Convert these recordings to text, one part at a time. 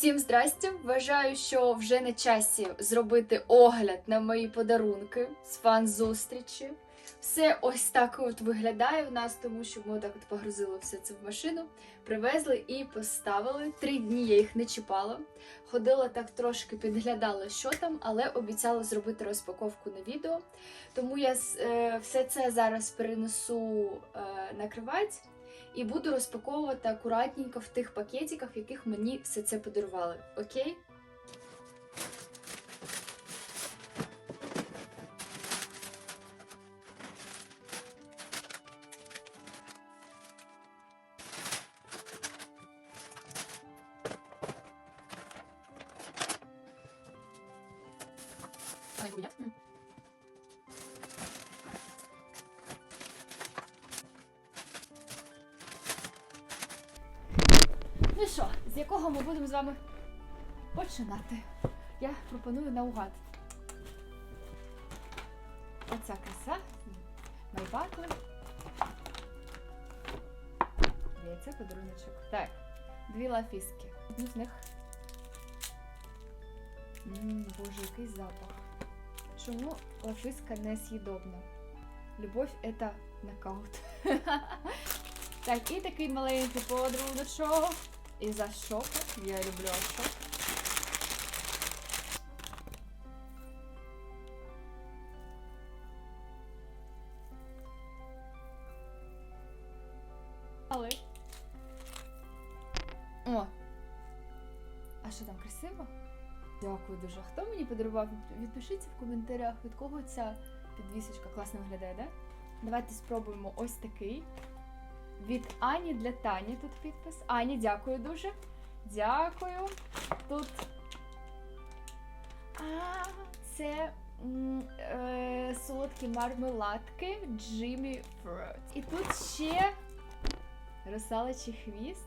Всім здрастя! Вважаю, що вже на часі зробити огляд на мої подарунки з фан-зустрічі. Все ось так от виглядає в нас, тому що ми так от погрузили все це в машину, привезли і поставили. Три дні я їх не чіпала. Ходила так трошки, підглядала, що там, але обіцяла зробити розпаковку на відео. Тому я е, все це зараз перенесу е, на кровать і буду розпаковувати акуратненько в тих пакетиках, в яких мені все це подарували. Окей? Ну що, з якого ми будемо з вами починати? Я пропоную наугад. Оця краса. Майбакли. Дивіться, подаруночок. Так, дві лафіски. Одну з них. Ммм, боже, який запах. Чому лафиска не з'їдобна? Любов это нокаут. Так, і такий маленький подаруночок. І за шоку. Я люблю шок. Але. О! А що там красиво? Дякую дуже. Хто мені подарував? Відпишіться в коментарях, від кого ця підвісочка класно виглядає, да? Давайте спробуємо ось такий. Від Ані для Тані тут підпис. Ані, дякую дуже. Дякую. Тут. А, це е, солодкі мармеладки Jimmy Fruit. І тут ще русалочий хвіст.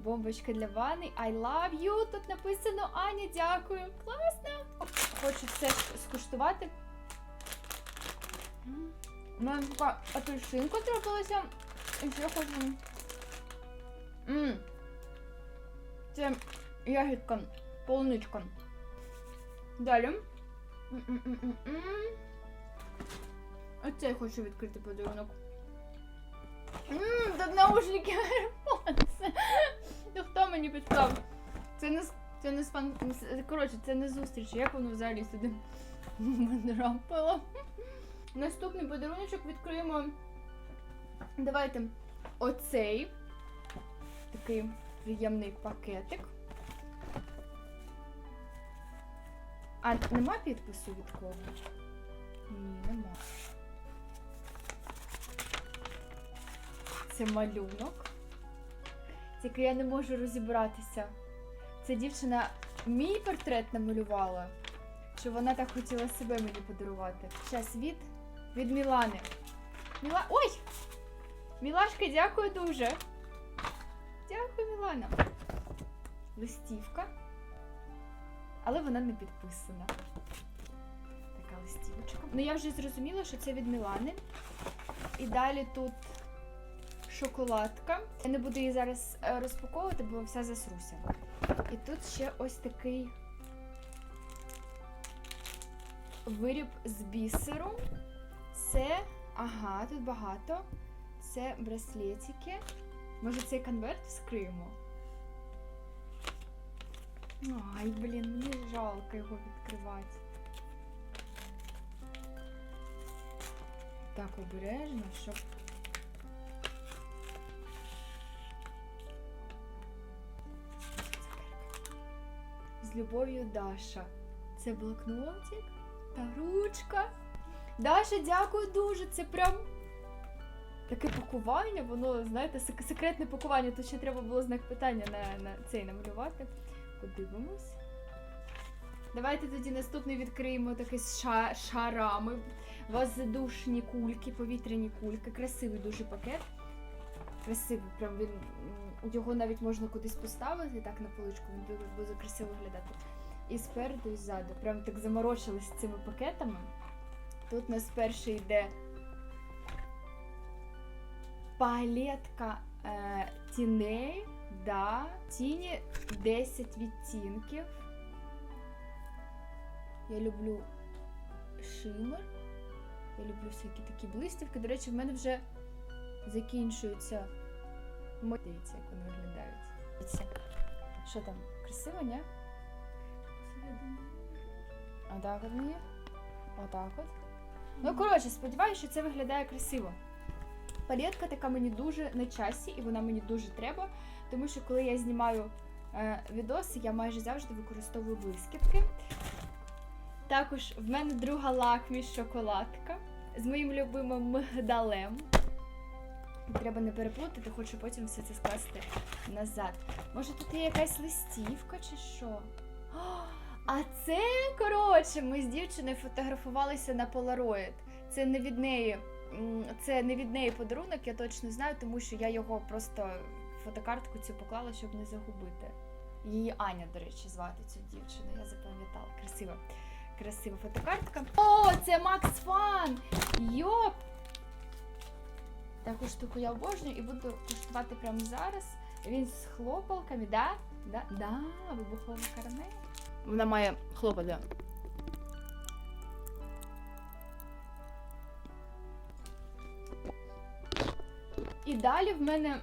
Бомбочка для ванни. I love you. Тут написано Аня, дякую. Класно. Хочу все скуштувати. У мене така апельсинка трапилася. Ще хочу. Мм. Це ягідка, полуничка. Далі. М-м-м-м-м. Оце я хочу відкрити подарунок. Ммм, тут наушники AirPods. Ну хто мені підклав? Це не це не з фан. Коротше, це не зустріч. Як воно взагалі сюди потрапило? Наступний подаруночок відкриємо. Давайте оцей такий приємний пакетик. А нема підпису від кого? Ні, нема. Це малюнок. Тільки я не можу розібратися. Ця дівчина мій портрет намалювала. Чи вона так хотіла себе мені подарувати? Зараз від, від Мілани. Міла... Ой! Мілашка, дякую дуже. Дякую, Мілана. Листівка. Але вона не підписана. Така листівочка. Ну я вже зрозуміла, що це від Мілани. І далі тут шоколадка. Я не буду її зараз е, розпаковувати, бо вся засруся. І тут ще ось такий виріб з бісеру. Це. Ага, тут багато. Це браслетики. Може цей конверт вскриємо? Ай, блін, мені жалко його відкривати. Так обережно, щоб. З любов'ю Даша. Це блокнотик та ручка. Даша, дякую дуже. Це прям таке пакування, воно, знаєте, секретне пакування. Тут ще треба було знак питання на, на цей намалювати. Подивимось. Давайте тоді наступний відкриємо такий з ша- шарами. Воздушні кульки, повітряні кульки. Красивий дуже пакет. Красивий, прям він. Його навіть можна кудись поставити, так на поличку, він буде, красиво виглядати. І спереду, і ззаду. Прям так заморочились цими пакетами. Тут у нас перший йде палетка е, тіней Да. Тіні 10 відтінків. Я люблю шимер. Я люблю всякі такі блистівки. До речі, в мене вже закінчуються. Дивіться, як вони виглядають. Що там? Красиво, ні? Отак от мені. Отак от. Ну, коротше, сподіваюся, що це виглядає красиво. Палетка така мені дуже на часі, і вона мені дуже треба, тому що коли я знімаю е, відоси, я майже завжди використовую блискітки. Також в мене друга лакмі шоколадка з моїм любимим мигдалем. Треба не переплутати, хочу потім все це скласти назад. Може тут є якась листівка чи що? А це, коротше, ми з дівчиною фотографувалися на Polaroid. Це не від неї. Це не від неї подарунок, я точно знаю, тому що я його просто фотокартку цю поклала, щоб не загубити. Її Аня, до речі, звати цю дівчину. Я запам'ятала. Красива. Красива фотокартка. О, це Макс Фан! Йоп! Таку штуку я обожнюю і буду куштувати прямо зараз. Він з хлопалками, да? Да, да, вибухова карамель. Вона має І далі в мене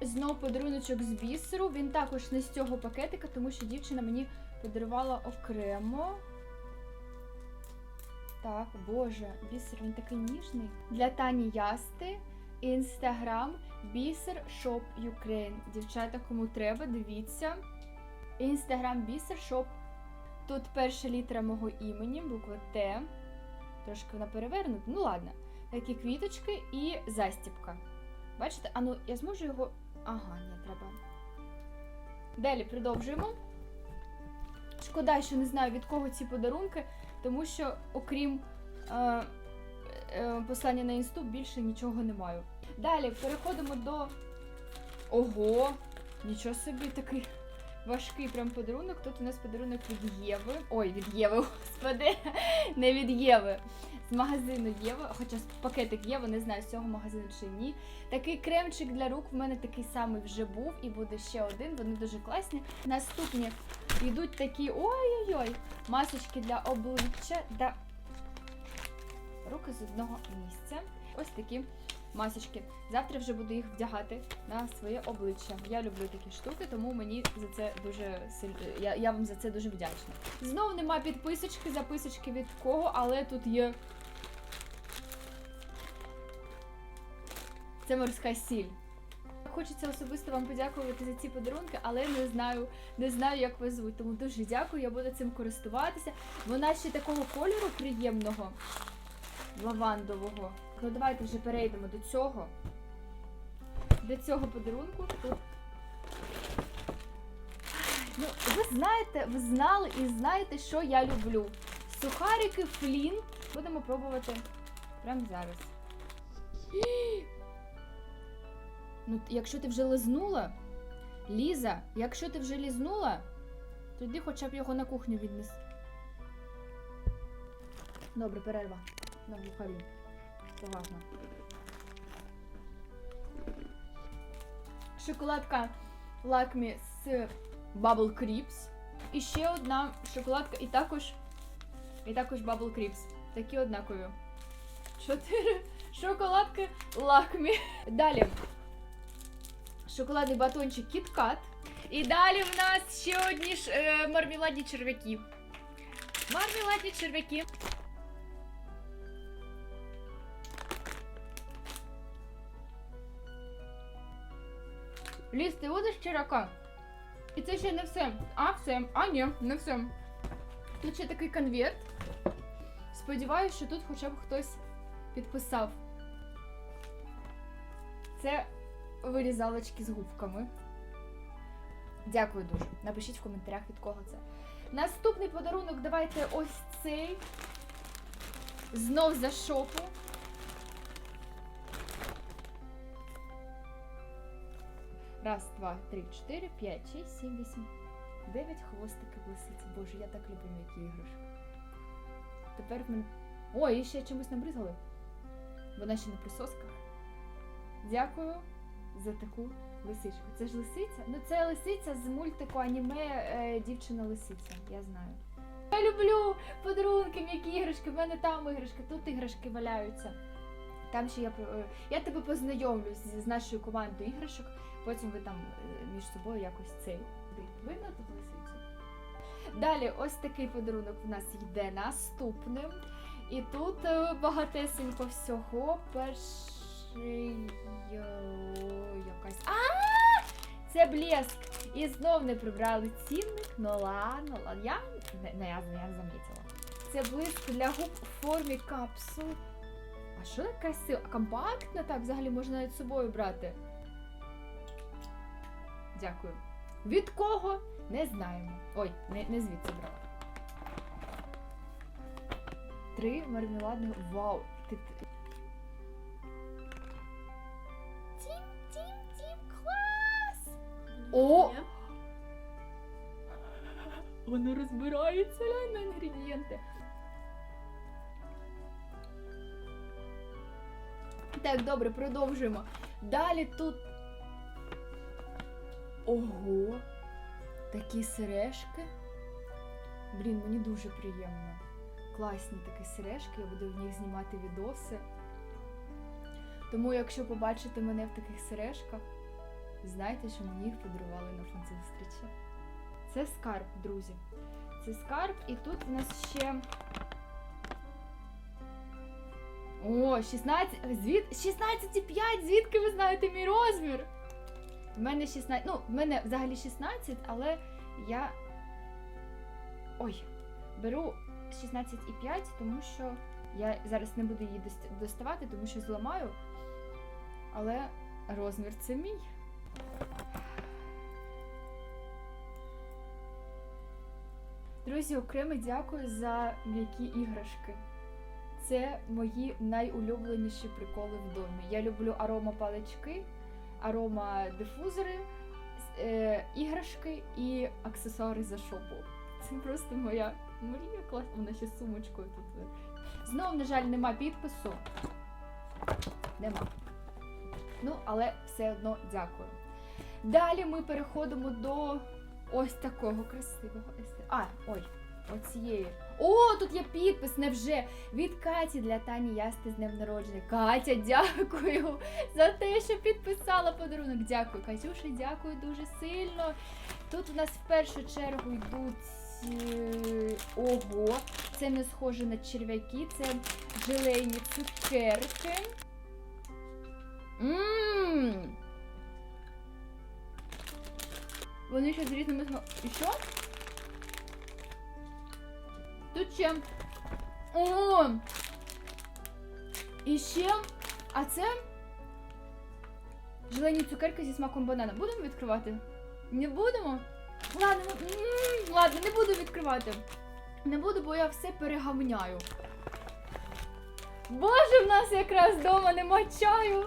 знов подаруночок з бісеру. Він також не з цього пакетика, тому що дівчина мені подарувала окремо. Так, боже, бісер він такий ніжний. Для Тані Ясти. Інстаграм бісер Shop Ukraine. Дівчата, кому треба, дивіться. Інстаграм бісер Shop. Тут перша літера мого імені, буква Т. Трошки вона перевернута. Ну ладно. Такі квіточки і застіпка. Бачите? А ну я зможу його. Ага, ні, треба. Далі продовжуємо. Шкода, що не знаю від кого ці подарунки, тому що, окрім е, е, послання на інсту, більше нічого не маю. Далі переходимо до. Ого! Нічого собі такий важкий прям подарунок. Тут у нас подарунок від Єви. Ой, від Єви, господи, не від Єви. З магазину Єва, хоча пакетик Єва, не знаю, з цього магазину чи ні. Такий кремчик для рук в мене такий самий вже був, і буде ще один. Вони дуже класні. Наступні йдуть такі ой-ой-ой, масочки для обличчя. Да. Руки з одного місця. Ось такі масочки. Завтра вже буду їх вдягати на своє обличчя. Я люблю такі штуки, тому мені за це дуже сильно. Я, я вам за це дуже вдячна. Знову нема підписочки, записочки від кого, але тут є. Це морська сіль. Хочеться особисто вам подякувати за ці подарунки, але не знаю, не знаю, як вас звуть. Тому дуже дякую, я буду цим користуватися. Вона ще такого кольору приємного, лавандового. Ну давайте вже перейдемо до цього. До цього подарунку. Тут. Ну, ви знаєте, ви знали і знаєте, що я люблю. Сухарики флін. Будемо пробувати прямо зараз. Ну, якщо ти вже лизнула, Ліза, якщо ти вже лізнула, тоді хоча б його на кухню віднес. Добре, перерва. На глухарі. Це важно. Шоколадка Лакмі з Bubble Creeps. І ще одна шоколадка, і також, і також Bubble Creeps. Такі однакові. Чотири шоколадки Лакмі. Далі. Шоколадний батончик Kat. І далі в нас ще одні е, мармеладні черв'яки. Мармеладні черв'яки. Ліз, ти будеш черв'яка? І це ще не все. А, все. А, ні, не все. Тут ще такий конверт. Сподіваюсь, що тут хоча б хтось підписав. Це вирізалочки з губками. Дякую дуже. Напишіть в коментарях від кого це. Наступний подарунок давайте ось цей. Знов за шопу. Раз, два, три, чотири, п'ять, шість, сім, вісім, дев'ять хвостиків лисиці. Боже, я так люблю м'які іграшки. Тепер в мене. Ой, і ще чимось набризгали. Вона ще на присосках. Дякую за таку Лисичка. Це ж лисиця? Ну це лисиця з мультику аніме е, Дівчина лисиця, я знаю. Я люблю подарунки, м'які іграшки, в мене там іграшки, тут іграшки валяються. Там ще я е, я тебе познайомлю з, з нашою командою іграшок, потім ви там е, між собою якось цей. Видно тут лисицю? Далі, ось такий подарунок в нас йде наступним. І тут е, багатесенько всього. Перший якась. А! Це блеск! І знов не прибрали цінник. Ну ладно. Я не, я, замітила. Це блиск для губ у формі капсул. А що сила? Компактна так взагалі можна навіть з собою брати. Дякую. Від кого? Не знаємо. Ой, не, не звідси брала. Три мармеладних. Вау! Ти. Тім, тім, тім, клас! О! Воно розбирається глянь на інгредієнти. Так, добре, продовжуємо. Далі тут. Ого! Такі сережки. Блін, мені дуже приємно. Класні такі сережки, я буду в них знімати відоси. Тому, якщо побачите мене в таких сережках, знайте, що мені їх подарували на фан-зустрічі. Це скарб, друзі. Це скарб, і тут у нас ще. О, 16. Звід... 16,5! Звідки ви знаєте мій розмір? В мене 16. Ну, в мене взагалі 16, але я. Ой, беру 16,5, тому що я зараз не буду її доставати, тому що зламаю. Але розмір це мій. Друзі, окремо дякую за м'які іграшки. Це мої найулюбленіші приколи в домі. Я люблю аромапалички, аромадифузори, е, іграшки і аксесуари за шопу. Це просто моя мрія класна. Вона ще сумочкою тут. е. Знов, на жаль, нема підпису. Нема. Ну, але все одно дякую. Далі ми переходимо до ось такого красивого. А, ой, оцієї. О, тут є підпис, невже від Каті для Тані Ясти з днем народження. Катя, дякую за те, що підписала подарунок. Дякую, Катюша, дякую дуже сильно. Тут у нас в першу чергу йдуть. е, Ого, це не схоже на черв'яки, це желейні цукерки. Ммм. Вони ще з різними. І що? Тут ще. О! І ще. А це. Желені цукерки зі смаком банана. Будемо відкривати? Не будемо? Ладно, ну, ладно, не буду відкривати. Не буду, бо я все перегамняю. Боже, в нас якраз вдома нема чаю.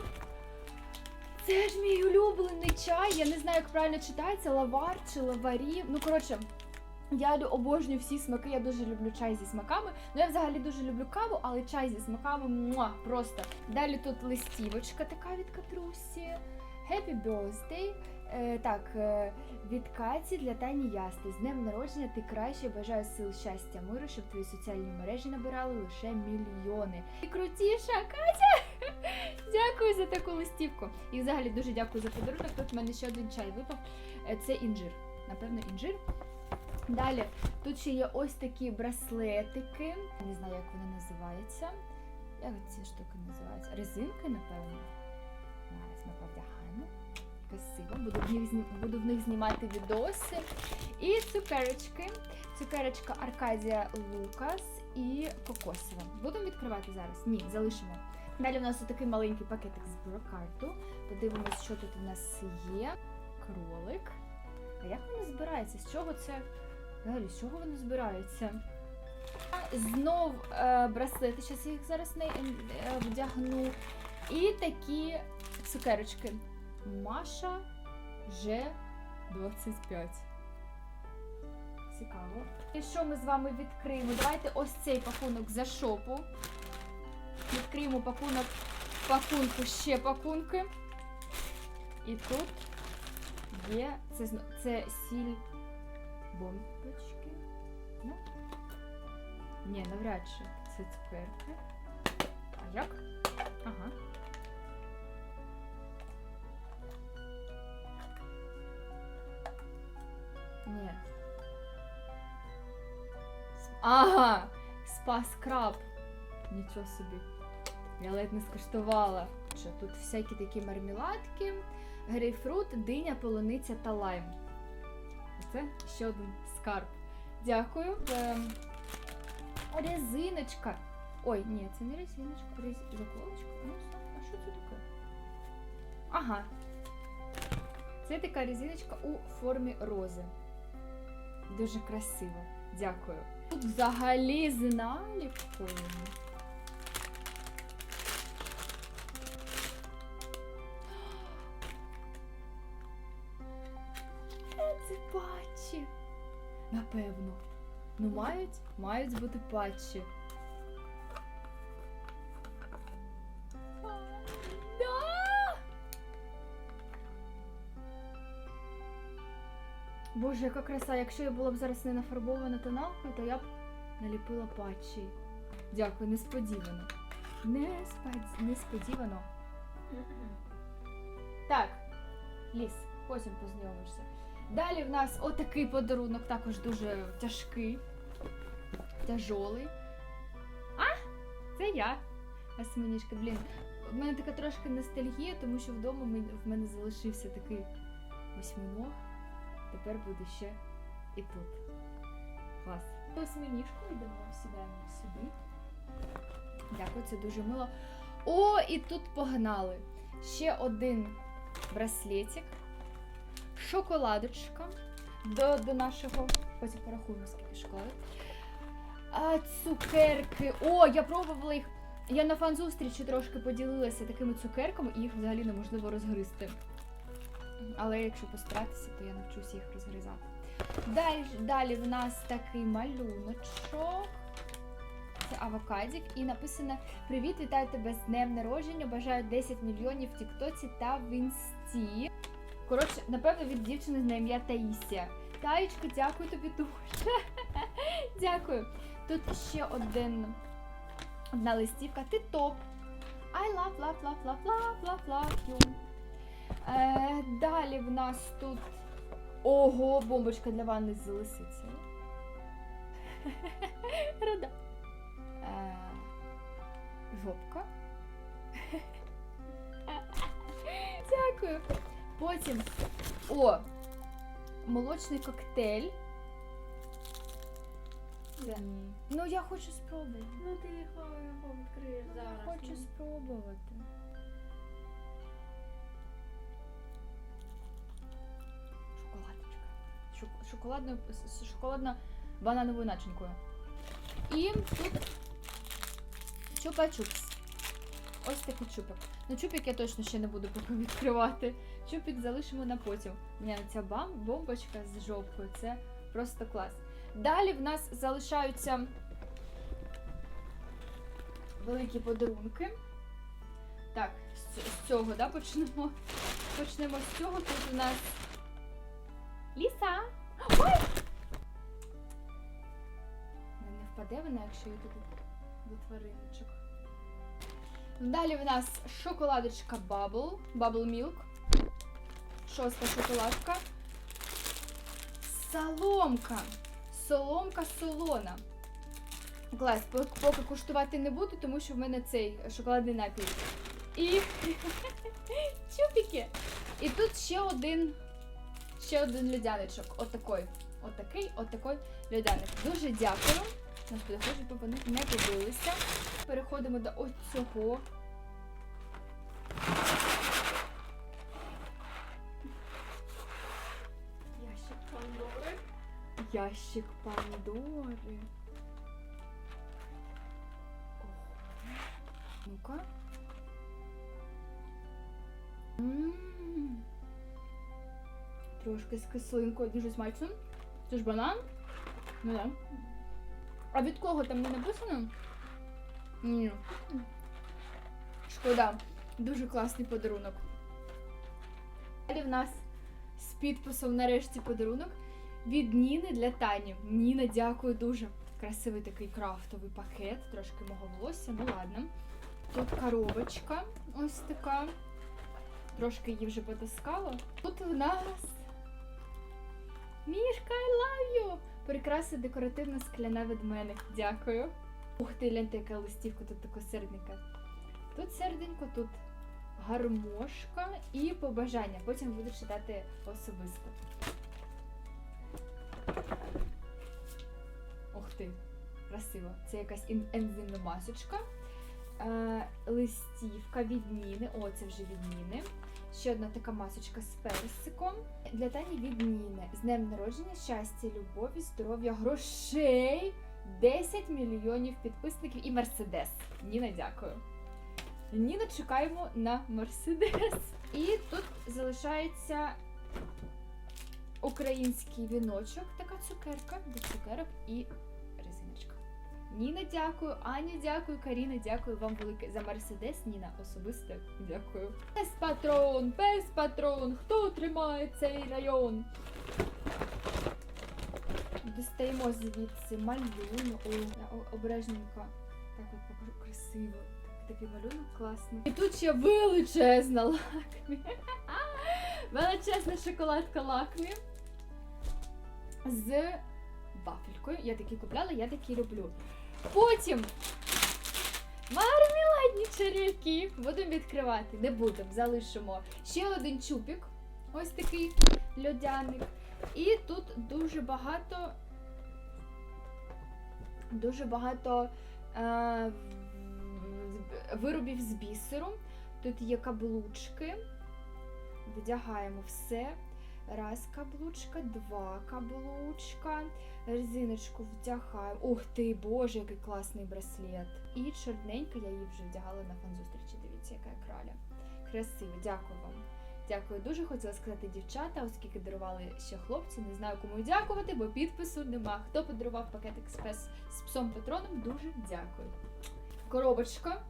Це ж мій улюблений чай. Я не знаю, як правильно читається, лавар чи лаварі. Ну, коротше, я обожнюю всі смаки, я дуже люблю чай зі смаками. Ну, я взагалі дуже люблю каву, але чай зі смаками муа, просто. Далі тут листівочка така від Катрусі. Happy birthday. Е, так, е, від Каті для Тані Ясти. З днем народження ти краще. Бажаю сил щастя, миру, щоб твої соціальні мережі набирали лише мільйони. Ти крутіша, Катя! Дякую за таку листівку. І взагалі дуже дякую за подарунок. Тут в мене ще один чай випав. Е, Це інжир. Напевно, інжир. Далі тут ще є ось такі браслетики. Не знаю, як вони називаються. Як ці штуки називаються? Резинки, напевно. Зараз ми повдягаємо. Красиво. Буду в, них, буду в них знімати відоси. І цукерочки. Цукерочка Аркадія Лукас і кокосова. Будемо відкривати зараз? Ні, залишимо. Далі у нас такий маленький пакетик з брокарту. Подивимось, що тут у нас є. Кролик. А як воно збирається? З чого це? Взагалі, з чого воно збирається? Знов е, браслети, зараз я їх зараз не е, вдягну. І такі цукерочки. Маша Ж25. Цікаво. І що ми з вами відкриємо? Давайте ось цей пакунок за шопу. Відкриємо пакунок пакунку ще пакунки. І тут є. Це, це сіль бомбочки. Ну? Ні, навряд чи. Це цукерки. А як? Ага. Ні. Ага! Спас краб. Нічого собі. Я ледь не скуштувала. Тут всякі такі мармеладки, грейпфрут, диня, полуниця та лайм. Це ще один скарб. Дякую. Ем, резиночка. Ой, ні, це не резиночка, рез... заколочка. Ну, а що це таке? Ага. Це така резиночка у формі рози. Дуже красиво. Дякую. Тут взагалі з наліпкою. Напевно. Ну, мають, мають бути патчі. Боже, яка краса. Якщо я була б зараз не нафарбована тоналкою, то я б наліпила патчі. Дякую, несподівано. Неспод... Несподівано. Так, ліс, потім познайомишся. Далі в нас отакий подарунок, також дуже тяжкий, тяжолий. А, це я. Асманішка, блін. В мене така трошки ностальгія, тому що вдома в мене залишився такий восьминог. Тепер буде ще і тут. Клас. Восьминішку йдемо, сідаємо сюди. Дякую, це дуже мило. О, і тут погнали. Ще один браслетик, шоколадочка до, до нашого. Потім порахуємо, скільки шоколадок. А, цукерки. О, я пробувала їх. Я на фан-зустрічі трошки поділилася такими цукерками, і їх взагалі неможливо розгризти. Але якщо постаратися, то я навчуся їх розгризати. Далі, далі в нас такий малюночок. Це авокадік і написано Привіт, вітаю тебе з днем народження. Бажаю 10 мільйонів в Тіктоці та в інсті. Коротше, напевно, від дівчини на ім'я Таїсія. Таєчко, дякую тобі дуже. дякую. Тут ще один одна листівка. Ти топ. I love, love, love, love, love, love, love you. Е, далі в нас тут. Ого, бомбочка для ванни з лисицею. Рада. Е, жопка. Дякую. Потім. О! Молочний коктейль. Це- Ну, я хочу спробувати. Ну ти його його відкриєш зараз. Хочу ну. спробувати. Шоколадочка. Шок- з шоколадно банановою начинкою. І тут чупа-чупс. Ось такий чупик. Ну, чупик я точно ще не буду поки відкривати. Чупик залишимо на потім. Ні, ну ця бомбочка з жовткою. Це просто клас. Далі в нас залишаються великі подарунки. Так, з, цього, да, почнемо. Почнемо з цього. Тут у нас ліса. Ой! Не не впаде вона, якщо її туди до твариночок. Далі в нас шоколадочка Bubble, Bubble Milk. Шоста шоколадка. Соломка. Соломка солона. Клас, поки куштувати не буду, тому що в мене цей шоколадний напій. І чупіки. І тут ще один, ще один льодяничок. Отакий. Отакий, отакий льодяник. Дуже дякую. Хочу, щоб вони не побилися. Переходимо до ось цього. Ящик Пандори. Ну-ка. Трошки з кислинкою, дуже смачно. Це ж банан? Ну да. А від кого там не написано? Ні. Шкода. Дуже класний подарунок. Далі в нас з підписом нарешті подарунок від Ніни для Тані. Ніна, дякую дуже. Красивий такий крафтовий пакет, трошки мого волосся, ну ладно. Тут коробочка ось така. Трошки її вже потискала. Тут у нас Мішка, I love you! Прикраса декоративна скляна ведменик. Дякую. Ух ти, гляньте, яка листівка, тут така серденька. Тут серденько, тут гармошка і побажання. Потім буду читати особисто. Ти, красиво. Це якась ен- ензимна масочка. Е, листівка від Ніни. О, це вже від Ніни. Ще одна така масочка з персиком. Для Тані від Ніни. З днем народження, щастя, любові, здоров'я, грошей, 10 мільйонів підписників і Мерседес. Ніна, дякую. Ніна, чекаємо на Мерседес. І тут залишається український віночок, така цукерка до цукерок і. Ніна, дякую, Аня, дякую, Каріна, дякую вам велике за Мерседес. Ніна, особисто дякую. Пес патрон, пес патрон, хто тримає цей район? Достаємо звідси малюнок. Обережненько. Так от покажу красиво. Так- Такий малюнок класний. І тут ще величезна лакмі. Величезна шоколадка лакмі з вафелькою. Я такі купляла, я такі люблю. Потім мармеладні черв'яки. Будемо відкривати. Не будемо, залишимо. Ще один чупік. Ось такий льодяник. І тут дуже багато. Дуже багато е, виробів з бісеру. Тут є каблучки. Вдягаємо все. Раз каблучка, два каблучка. Резиночку вдягаю. Ух ти, боже, який класний браслет. І чорненька, я її вже вдягала на фан-зустрічі. Дивіться, яка я краля. Красиво, дякую вам. Дякую дуже. Хотіла сказати дівчата, оскільки дарували ще хлопці. Не знаю, кому дякувати, бо підпису нема. Хто подарував пакет експрес з псом патроном, дуже дякую. Коробочка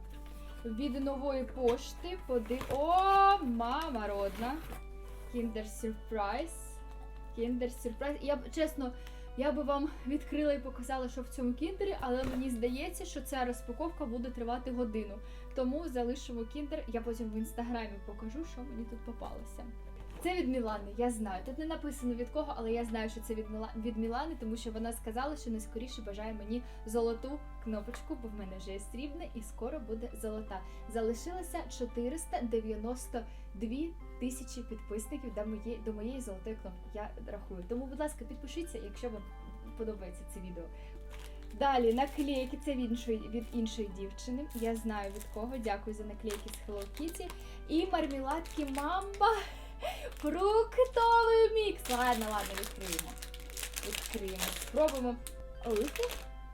від нової пошти. Поди... О, мама родна. Kinder Surprise. Kinder Surprise. Я б чесно, я би вам відкрила і показала, що в цьому кіндері, але мені здається, що ця розпаковка буде тривати годину. Тому залишимо кіндер. Я потім в інстаграмі покажу, що мені тут попалося. Це від Мілани, я знаю. Тут не написано від кого, але я знаю, що це від Міла... від Мілани, тому що вона сказала, що найскоріше бажає мені золоту кнопочку, бо в мене вже є срібна і скоро буде золота. Залишилося 492 тисячі підписників до моєї, до моєї золотої кнопки. Я рахую. Тому, будь ласка, підпишіться, якщо вам подобається це відео. Далі наклейки це від іншої, від іншої дівчини. Я знаю від кого. Дякую за наклейки з Hello Kitty. І мармеладки Мамба. Фруктовий мікс. Ладно, ладно, відкриємо. Відкриємо. Спробуємо. Оливку.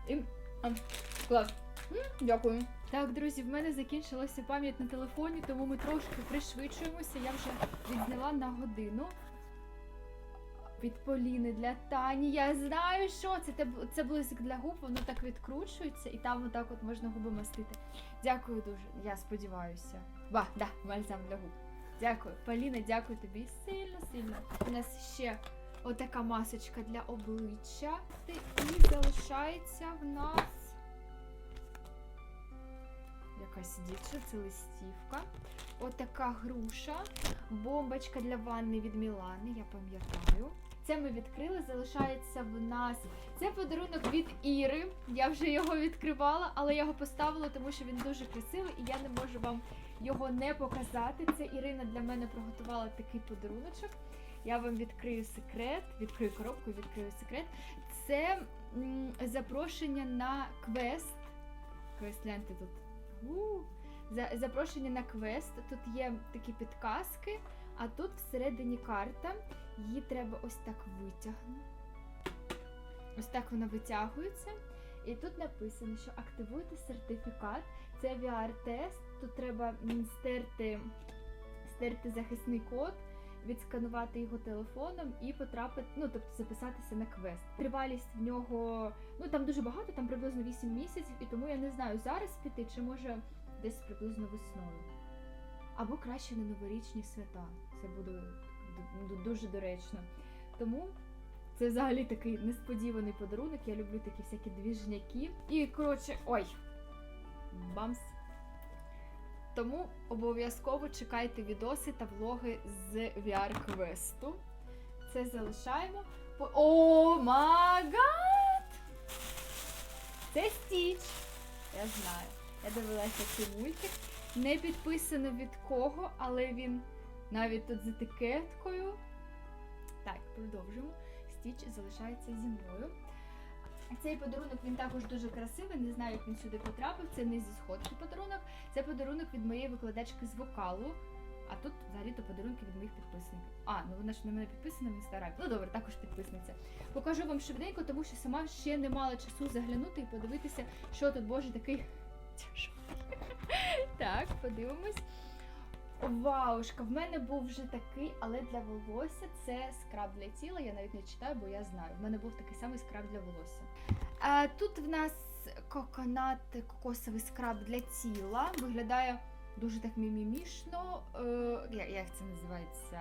І... Клас. Дякую. Так, друзі, в мене закінчилася пам'ять на телефоні, тому ми трошки пришвидшуємося. Я вже відзняла на годину. Від Поліни для Тані. Я знаю, що це. Це, блиск для губ, воно так відкручується, і там отак от можна губи мастити. Дякую дуже. Я сподіваюся. Ба, да, бальзам для губ. Дякую. Поліна, дякую тобі сильно, сильно. У нас ще отака масочка для обличчя. І залишається в нас якась дівчина, це листівка. Отака груша, бомбочка для ванни від Мілани, я пам'ятаю. Це ми відкрили, залишається в нас. Це подарунок від Іри. Я вже його відкривала, але я його поставила, тому що він дуже красивий і я не можу вам його не показати. Це Ірина для мене приготувала такий подаруночок. Я вам відкрию секрет, відкрию коробку, відкрию секрет. Це м, запрошення на квест. Квест гляньте тут. Запрошення на квест. Тут є такі підказки, а тут всередині карта. Її треба ось так витягнути. Ось так вона витягується. І тут написано, що активуйте сертифікат. Це VR-тест. Тут треба стерти, стерти захисний код, відсканувати його телефоном і потрапити, ну тобто записатися на квест. Тривалість в нього, ну там дуже багато, там приблизно 8 місяців, і тому я не знаю зараз піти, чи може десь приблизно весною. Або краще на новорічні свята. Це буде дуже доречно. Тому це взагалі такий несподіваний подарунок. Я люблю такі всякі двіжняки. І коротше, ой, бамс. Тому обов'язково чекайте відоси та влоги з VR-квесту. Це залишаємо. О, магад! Це Стіч. Я знаю. Я дивилася цей мультик. Не підписано від кого, але він навіть тут з етикеткою. Так, продовжуємо. Стіч залишається зі мною. Цей подарунок він також дуже красивий. Не знаю, як він сюди потрапив. Це не зі сходки подарунок. Це подарунок від моєї викладачки з вокалу. А тут взагалі-то подарунки від моїх підписників. А, ну вона ж на мене підписана в інстаграмі. Ну добре, також підписниця. Покажу вам швиденько, тому що сама ще не мала часу заглянути і подивитися, що тут боже такий. Так, подивимось. Ваушка, в мене був вже такий, але для волосся це скраб для тіла. Я навіть не читаю, бо я знаю. В мене був такий самий скраб для волосся. А, тут в нас коконат, кокосовий скраб для тіла. Виглядає дуже так мімімішно. Е, як це називається?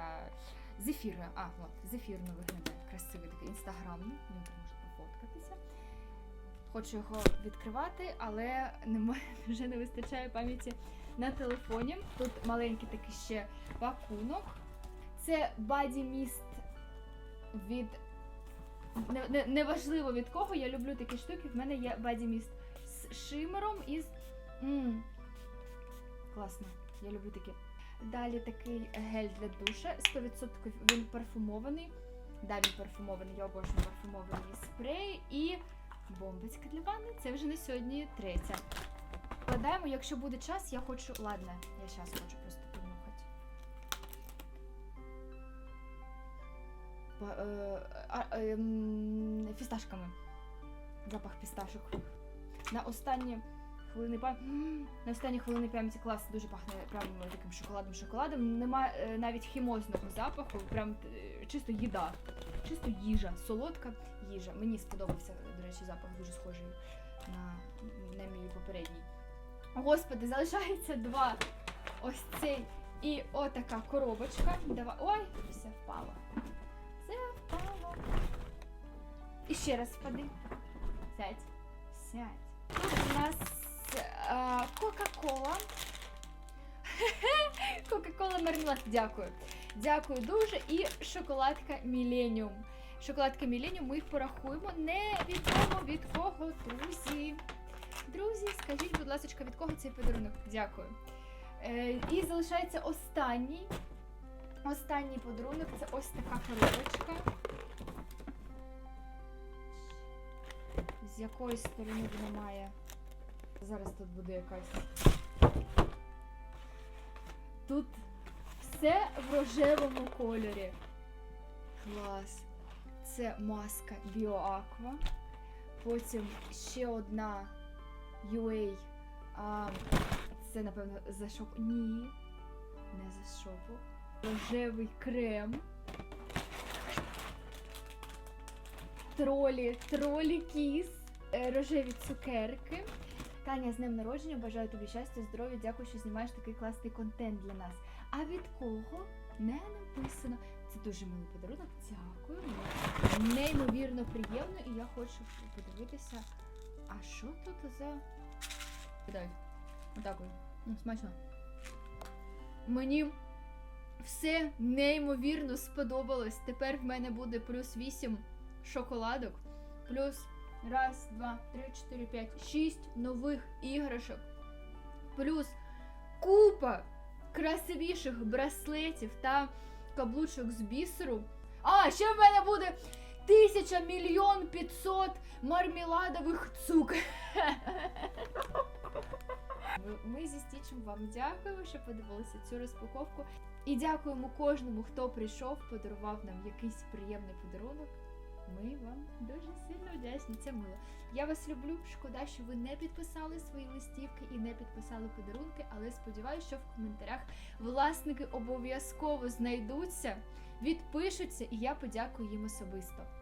Зефірно. А, от, зефірно виглядає. Красивий такий інстаграмний. В можна пофоткатися. Хочу його відкривати, але немає, вже не вистачає пам'яті на телефоні. Тут маленький такий ще пакунок. Це Body Mist від. Не- не- Неважливо від кого, я люблю такі штуки. В мене є Body Mist з шимером і з. М, Класно, я люблю такі. Далі такий гель для душа. 100% він парфумований. Да, він парфумований, я обожнюю парфумовані спреї і бомбочка для ванни. Це вже на сьогодні третя. Вкладаємо, якщо буде час, я хочу. Ладно, я зараз хочу просто понюхати. Е, ем, фісташками. Запах фісташок. На останні хвилини пам'яті. На останні хвилини пам'яті клас дуже пахне прям таким шоколадом шоколадом. Нема е, навіть хімозного запаху, прям е, чисто їда. Чисто їжа, солодка їжа. Мені сподобався, до речі, запах дуже схожий на, на мій попередній. Господи, залишається два. Ось цей і отака коробочка. Давай. Ой, все впало. Все впало. І ще раз впади. Сядь. Сядь. Тут у нас е, Кока-Кола. Кока-Кола мармелад. Дякую. Дякую дуже. І шоколадка Міленіум. Шоколадка Міленіум, ми їх порахуємо. Невідомо від кого, друзі. Друзі, скажіть, будь ласка, від кого цей подарунок? Дякую. Е, і залишається останній. Останній подарунок це ось така коробочка. З якої сторони вона має. Зараз тут буде якась. Тут все в рожевому кольорі. Клас. Це маска BioAqua. Потім ще одна UA. А, це, напевно, за шоп. Ні. Не за шопу. Рожевий крем. Тролі, тролі кіс. Е, Рожеві цукерки. Таня, з днем народження, бажаю тобі щастя, здоров'я, дякую, що знімаєш такий класний контент для нас. А від кого не написано. Це дуже милий подарунок. Дякую. Неймовірно приємно, і я хочу подивитися. А що тут за. Дай. Отак ось. Ну, смачно. Мені все неймовірно сподобалось. Тепер в мене буде плюс 8 шоколадок, плюс раз, два, три, чотири, п'ять, шість нових іграшок, плюс купа красивіших браслетів та каблучок з бісеру. А, ще в мене буде тисяча мільйон п'ятсот мармеладових цукер. Ми зі Стічем вам дякуємо, що подивилися цю розпаковку. І дякуємо кожному, хто прийшов, подарував нам якийсь приємний подарунок. Ми вам дуже сильно вдячні. Це мило. Я вас люблю. Шкода, що ви не підписали свої листівки і не підписали подарунки, але сподіваюся, що в коментарях власники обов'язково знайдуться, відпишуться, і я подякую їм особисто.